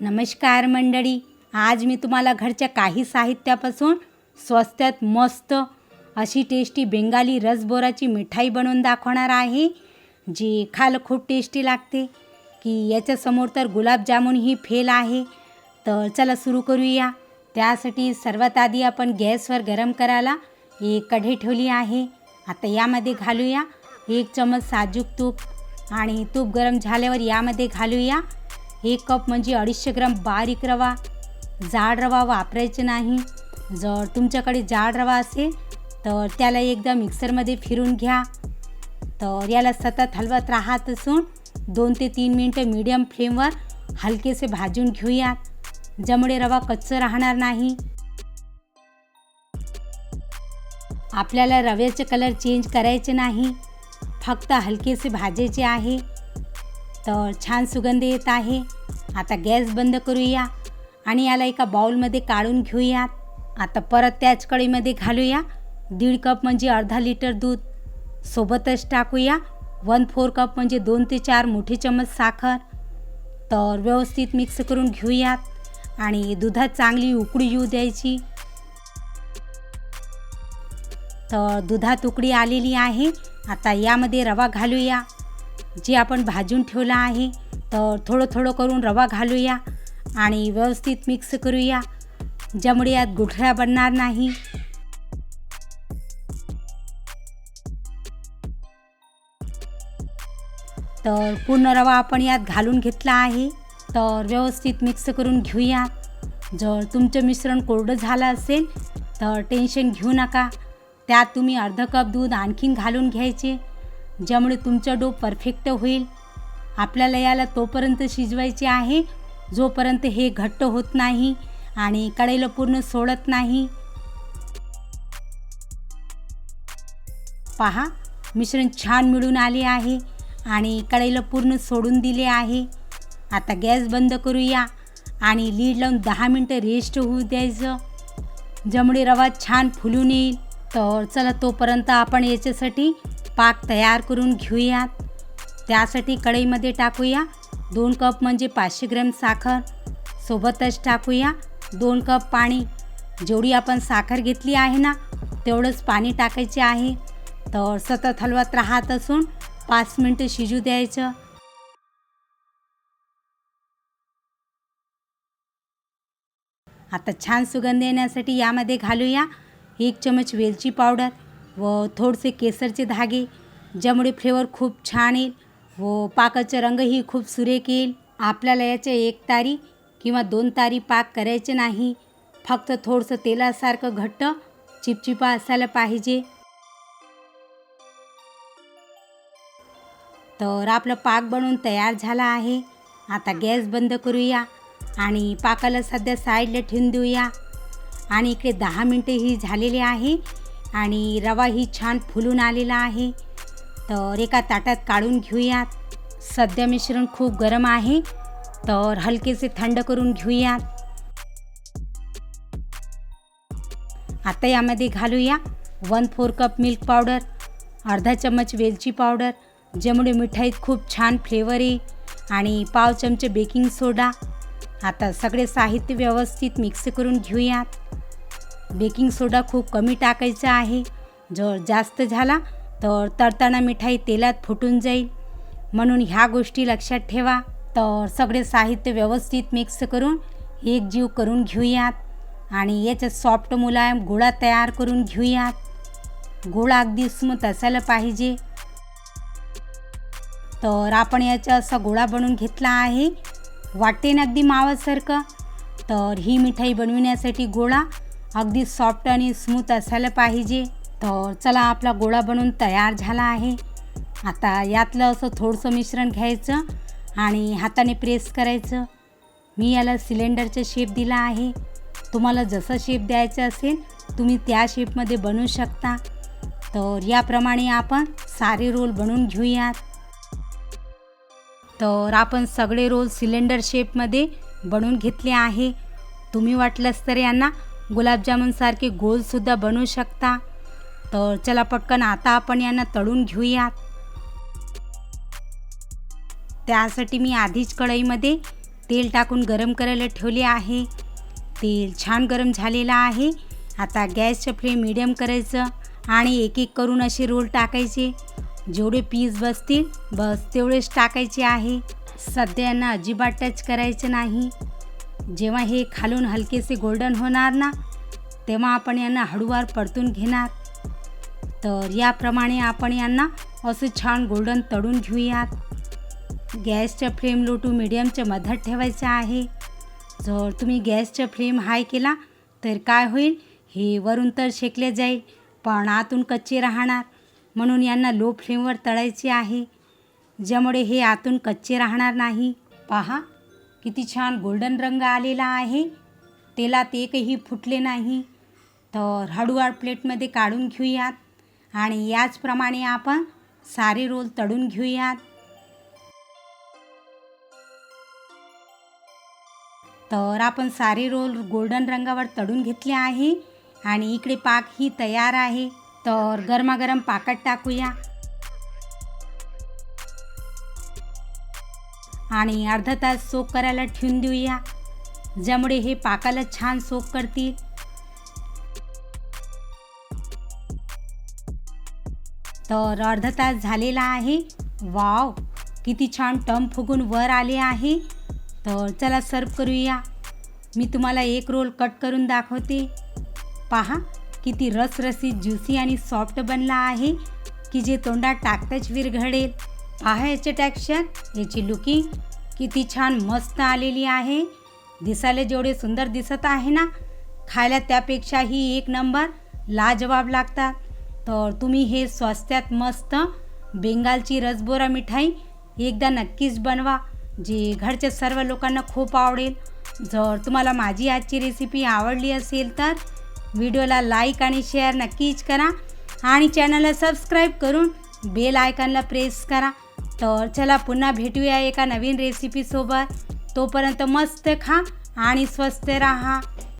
नमस्कार मंडळी. आज मी तुम्हाला घरच्या काही साहित्यापासून स्वस्तात मस्त अशी टेस्टी बेंगाली रसबोराची मिठाई बनवून दाखवणार आहे जी खायला खूप टेस्टी लागते. की याच्यासमोर तर गुलाबजामुन ही फेल आहे. तर चला सुरू करूया. त्यासाठी सर्वात आधी आपण गॅसवर गरम करायला एक कढई ठेवली आहे. आता यामध्ये घालूया एक चमच साजूक तूप आणि तूप गरम झाल्यावर यामध्ये घालूया. एक कप म्हणजे अडीचशे ग्राम बारीक रवा. जाड रवा वापरायचे नाही. जर तुमच्याकडे जाड रवा असेल तर त्याला एकदा मिक्सरमध्ये फिरून घ्या. तर याला सतत हलवत राहत असून दोन ते तीन मिनटं मीडियम फ्लेमवर हलकेसे भाजून घेऊयात ज्यामुळे रवा कच्चं राहणार नाही. आपल्याला रव्याचे कलर चेंज करायचे नाही. फक्त हलकेसे भाजायचे आहे. तर छान सुगंध येत आहे. आता गॅस बंद करूया आणि याला एका बाउलमध्ये काढून घेऊयात आता परत त्याच कळीमध्ये घालूया. दीड कप म्हणजे अर्धा लिटर दूध सोबतच टाकूया. वन फोर कप म्हणजे दोन ते चार मोठे चमच साखर. तर व्यवस्थित मिक्स करून घेऊयात आणि दुधात चांगली उकळी येऊ द्यायची. तर दुधात उकडी आलेली आहे. आता यामध्ये रवा घालूया. जे आपण भाजून ठेवलं आहे तर थोडं थोडं करून रवा घालूया आणि व्यवस्थित मिक्स करूया ज्यामुळे यात गुठळ्या बनणार नाही. तर पूर्ण रवा आपण यात घालून घेतला आहे तर व्यवस्थित मिक्स करून घेऊया. जर तुमचं मिश्रण कोरडं झालं असेल तर टेन्शन घेऊ नका. त्यात तुम्ही अर्ध कप दूध आणखीन घालून घ्यायचे. ज्यामुळे तुमचं डो परफेक्ट होईल. आपल्याला याला तोपर्यंत शिजवायचे आहे जोपर्यंत हे घट्ट होत नाही आणि कढईला पूर्ण सोडत नाही. पहा मिश्रण छान मिळून आले आहे आणि कढईला पूर्ण सोडून दिले आहे. आता गॅस बंद करूया आणि लीड लावून दहा मिनटं रेस्ट होऊ द्यायचं. ज्यामुळे रवा छान फुलून येईल. तर चला तोपर्यंत आपण याच्यासाठी पाक तयार करून घेऊयात. त्यासाठी कढईमध्ये टाकूया. दोन कप म्हणजे पाचशे ग्रॅम साखर. सोबतच टाकूया दोन कप पाणी. जेवढी आपण साखर घेतली आहे ना तेवढंच पाणी टाकायचे आहे. तर सतत हलवत राहत असून पाच मिनटं शिजू द्यायचं. आता छान सुगंध येण्यासाठी यामध्ये घालूया एक चमच वेलची पावडर. व थोडेसे केसरचे धागे. ज्यामुळे फ्लेवर खूप छान येईल व पाकाचा रंगही खूप सुरेख येईल. आपल्याला याचे एक तारी किंवा दोन तारी पाक करायचे नाही. फक्त थोडंसं तेलासारखं घट्ट चिपचिपा असायला पाहिजे. तर आपलं पाक बनवून तयार झाला आहे. आता गॅस बंद करूया आणि पाकाला सध्या साईडला ठेवून देऊया. आणि इकडे दहा मिनटे ही झालेली आहे. आणि रवाही छान फुलून आलेला आहे. तर एका ताटात काढून घेऊयात. सध्या मिश्रण खूप गरम आहे. तर हलकेसे थंड करून घेऊयात. आता यामध्ये घालूया one four cup milk powder अर्धा चम्मच वेलची पावडर ज्यामुळे मिठाईत खूप छान फ्लेवर येईल आणि पाव चमचे बेकिंग सोडा. आता सगळे साहित्य व्यवस्थित मिक्स करून घेऊयात. बेकिंग सोडा खूप कमी टाकायचा आहे. जर जास्त झाला तर तळताना मिठाई तेलात फुटून जाईल. म्हणून ह्या गोष्टी लक्षात ठेवा. तर सगळे साहित्य व्यवस्थित मिक्स करून एक जीव करून घेऊयात. आणि याच्यात सॉफ्ट मुलायम गोळा तयार करून घेऊयात. गोळा अगदी स्मूथ असायला पाहिजे. तर आपण याचा असा गोळा बनवून घेतला आहे. वाटेन अगदी मावासारखं. तर ही मिठाई बनविण्यासाठी गोळा अगदी सॉफ्ट आणि स्मूथ असायला पाहिजे. तर चला आपला गोळा बनवून तयार झाला आहे. आता यातलं असं थोडंसं मिश्रण घ्यायचं आणि हाताने प्रेस करायचं. मी याला सिलेंडरचा शेप दिला आहे. तुम्हाला जसं शेप द्यायचं असेल तुम्ही त्या शेपमध्ये बनवू शकता. तर याप्रमाणे आपण सारे रोल बनवून घेऊयात. तर आपण सगळे रोल सिलेंडर शेपमध्ये बनवून घेतले आहे. तुम्ही वाटलंच तर यांना गुलाबजामुनसारखे गोलसुद्धा बनवू शकता. तर चला पटकन आता आपण यांना तळून घेऊयात. त्यासाठी मी आधीच कढईमध्ये तेल टाकून गरम करायला ठेवले आहे. तेल छान गरम झालेलं आहे. आता गॅसचं फ्लेम मिडियम करायचं आणि एक एक करून असे रोल टाकायचे. जेवढे पीस बसतील बस तेवढेच टाकायचे आहे. सध्या यांना अजिबात टच करायचं नाही. जेव्हा हे खालून हलकेसे गोल्डन होणार ना तेव्हा आपण यांना हळूवार परतून घेणार. तर याप्रमाणे आपण यांना असं छान गोल्डन तळून घेऊयात. गॅसच्या फ्लेम लो टू मिडियमच्या मध्यात ठेवायचं आहे. जर तुम्ही गॅसच्या फ्लेम हाय केला तर काय होईल? हे वरून तर शेकले जाईल पण आतून कच्चे राहणार. म्हणून यांना लो फ्लेमवर तळायचे आहे. ज्यामुळे हे आतून कच्चे राहणार नाही. पहा. किती छान गोल्डन रंग आलेला आहे. तेलात एकही फुटले नाही. तर हळूवार प्लेटमध्ये काढून घेऊयात. आणि याचप्रमाणे आपण सारे रोल तळून घेऊयात. तर आपण सारे रोल गोल्डन रंगावर तळून घेतले आहे. आणि इकडे पाक ही तयार आहे. तर गरमागरम पाकात टाकूया. आणि अर्धा तास सोक करायला ठेवून देऊया. ज्यामुळे हे पाकाला छान सोक करतील. तर अर्धा तास झालेला आहे. वाव किती छान टम फुगून वर आले आहे. तर चला सर्व करूया. मी तुम्हाला एक रोल कट करून दाखवते. पहा किती रसरसीत ज्युसी आणि सॉफ्ट बनला आहे की जे तोंडात टाकताच विरघडेल पहा याचे टॅक्शन याची लुकिंग किती छान मस्त आलेली आहे. दिसायला जेवढे सुंदर दिसत आहे ना खायला त्यापेक्षाही एक नंबर लाजवाब लागतात. तर तुम्ही हे स्वस्त्यात मस्त बेंगालची रसबोरा मिठाई एकदा नक्कीच बनवा जे घरच्या सर्व लोकांना खूप आवडेल. जर तुम्हाला माझी आजची रेसिपी आवडली असेल तर व्हिडिओला लाईक आणि शेअर नक्कीच करा आणि चॅनलला सबस्क्राईब करून बेल आयकॉनला प्रेस करा. तर चला पुन्हा भेटूया एका नवीन रेसिपीसोबत तोपर्यंत मस्त खा आणि स्वस्त राहा.